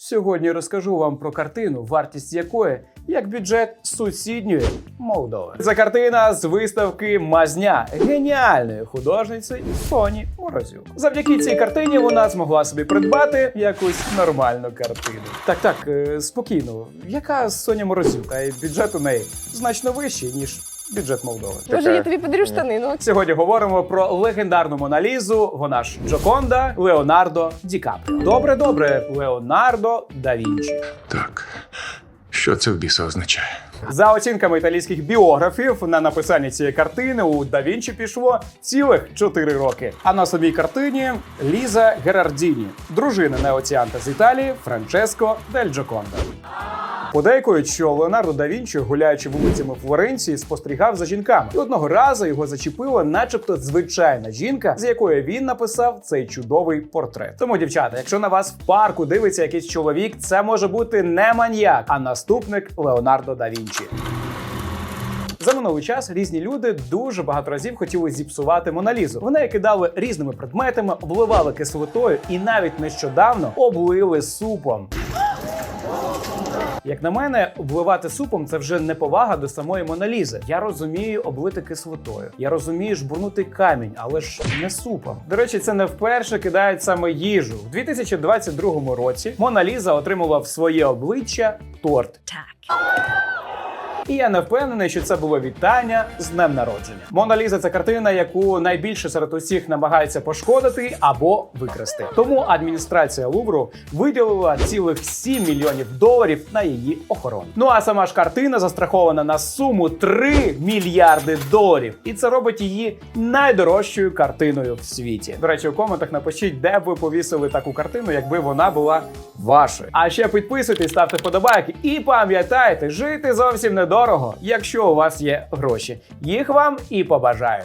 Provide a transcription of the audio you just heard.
Сьогодні розкажу вам про картину, вартість якої як бюджет сусідньої Молдови. Це картина з виставки Мазня геніальної художниці Соні Морозюк. Завдяки цій картині вона змогла собі придбати якусь нормальну картину. Так, так, е, спокійно. Яка Соня Морозюк? А й бюджет у неї значно вищий ніж бюджет Молдови. Може, я тобі подарю штани, ну Сьогодні говоримо про легендарну Моналізу. Вона ж Джоконда Леонардо Ді Капріо. Добре, добре, Леонардо да Вінчі. Так, що це в біса означає? За оцінками італійських біографів, на написання цієї картини у да Вінчі пішло цілих 4 роки. А на самій картині Ліза Герардіні, дружина неоціанта з Італії Франческо Дель Джоконда. Подейкують, що Леонардо да Вінчі, гуляючи вулицями Флоренції, спостерігав за жінками, і одного разу його зачепила, начебто, звичайна жінка, з якої він написав цей чудовий портрет. Тому, дівчата, якщо на вас в парку дивиться якийсь чоловік, це може бути не маньяк, а наступник Леонардо да Вінчі. За минулий час різні люди дуже багато разів хотіли зіпсувати Моналізу. Вони кидали різними предметами, обливали кислотою і навіть нещодавно облили супом. Як на мене, обливати супом це вже неповага до самої Моналізи. Я розумію облити кислотою. Я розумію жбурнути камінь, але ж не супом. До речі, це не вперше кидають саме їжу. У 2022 році Моналіза отримала в своє обличчя торт. І я не впевнений, що це було вітання з днем народження. Мона Ліза це картина, яку найбільше серед усіх намагаються пошкодити або викрасти. Тому адміністрація Лувру виділила цілих 7 мільйонів доларів на її охорону. Ну а сама ж картина застрахована на суму 3 мільярди доларів, і це робить її найдорожчою картиною в світі. До речі, у коментах напишіть, де б ви повісили таку картину, якби вона була вашою. А ще підписуйтесь, ставте вподобайки і пам'ятайте, жити зовсім недорого, якщо у вас є гроші. Їх вам і побажаю.